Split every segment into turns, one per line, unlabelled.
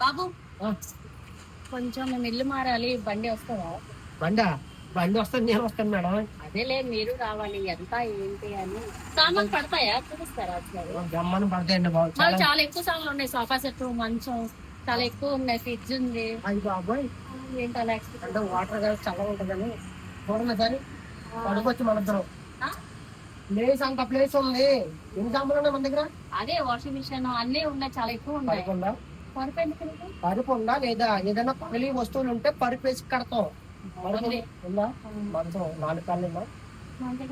బాబు. కొంచెం మేము ఇల్లు మారాలి బండి వస్తుందా?
బండా? బండి వస్తాను నేను వస్తాను మేడం.
అదేలే మీరు రావాలి. ఎంత ఏంటి అని. సామాన్ పడతాయా? చూపిస్తారా ఒకసారి?
గమ్మని పడతాయండి బాబు.
మాకు
చాలా
చాలా ఎక్కువ సామాన్లు ఉన్నాయి. సోఫా సెట్ మంచం చాలా ఎక్కువ ఉన్నాయి. ఫ్రిడ్జ్ ఉంది.
అది బాబాయ్.
ఏంటి అలా?
అంటే వాటర్గా చల్లగా ఉంటుందని. చూడండి సరే పడుకోవచ్చు మన ఇద్దరం
ఆ?
ప్లేస్ అంత ప్లేస్ ఉంది. ఎన్ని సాంబార్లు ఉన్నాయి మన దగ్గర?
అదే వాషింగ్ మిషన్ అన్ని ఉన్నాయి చాలా ఎక్కువ ఉన్నాయి. పరుపు ఎందుకు?
పరుపు ఉందా లేదా? ఏదైనా పగిలి వస్తువులు ఉంటే పరుపు వేసి కడతాం.
ఉంది.
ఉందా? నాలుగు కాళ్ళు ఉందా?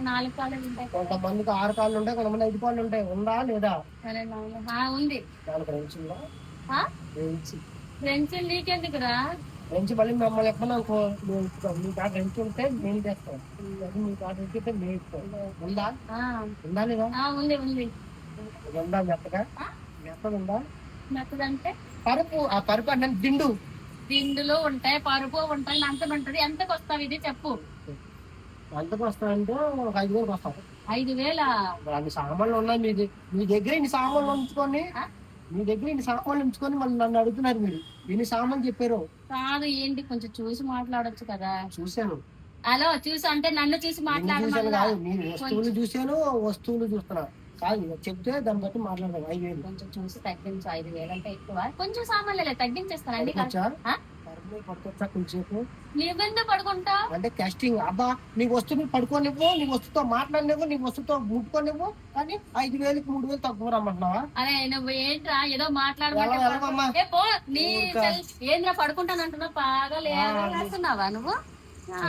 నాలుగు కాళ్ళు ఉంటాయి.
కొంతమందికి ఆరు కాళ్ళు ఉంటాయి కొంతమంది ఐదు కాళ్ళు ఉంటాయి. ఉందా లేదా?
సరే నాలుగు. ఆ, ఉంది.
నాలుగు రెంచి ఉందా
ఆ?
రెంచి.
ఫ్రెండ్స్ నీకెందుకురా?
రెంచి మళ్ళీ మిమ్మల్ని ఎప్పుడు అనుకో. మీ కాడ రెంచి ఉంటే మేము తెస్తాం అది మీ కాడ రెంచి ఉంటే మేము ఇస్తాం. ఉందా? ఉందా లేదా?
ఉంది ఉంది.
ఉందా మెత్తగా? మెత్తగా ఉందా?
మెత్తదంటే
పరుపు ఆ పరుపు అంటే దిండు.
దిండులు ఉంటాయి పరుపు ఉంటాయి అంత ఉంటది. ఎంతకు వస్తావు ఇది చెప్పు.
ఎంతకు వస్తాయంటే ఒక ఐదు వేలకు వస్తాం.
ఐదు వేల?
సామాన్లు ఉన్నాయి మీ ద- మీ దగ్గర ఇన్ని సామాన్లు ఉంచుకొని? మీ దగ్గర ఇన్ని సామాన్లు ఉంచుకొని మళ్ళీ నన్ను అడుగుతున్నారు మీరు. ఇన్ని సామాన్లు చెప్పారు.
కాదు ఏంటి? కొంచెం చూసి మాట్లాడొచ్చు కదా.
చూశాను.
హలో చూసి అంటే నన్ను చూసి
చూశాను
మాట్లాడమన్నా?
కాదు మీరు వస్తువులు చూశాను వస్తువులు చూస్తున్నా. కాదు చెప్తే దాన్ని బట్టి మాట్లాడదాం. ఐదు వేలు.
కొంచెం చూసి తగ్గించు ఐదు వేలు అంటే ఎక్కువ. కొంచెం సామాన్లు తగ్గించేస్తానండి.
మీద పడుకోవచ్చా కొంచెంసేపు?
నువ్వెందుకు పడుకుంటావు
అంటే కాస్టింగ్ అబ్బా నీ వస్తువుని పడుకోనివ్వు నీ వస్తువుతో మాట్లాడినివ్వు నీ వస్తువుతో ముట్టుకోనివ్వు కానీ ఐదు వేలకి మూడు వేలు తక్కువ రమ్మంటున్నావా?
అరే నువ్వు ఏంట్రా ఏదో
ఎలా
ఏ పో నీ
ఊరుకా.
సెల్- ఏంద్రా పడుకుంటానంటున్నావు బాగా లేస్తున్నావా నువ్వు? ఆ,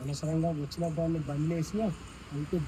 అనవసరంగా వచ్చిన దాన్ని బండి వేసి అంతే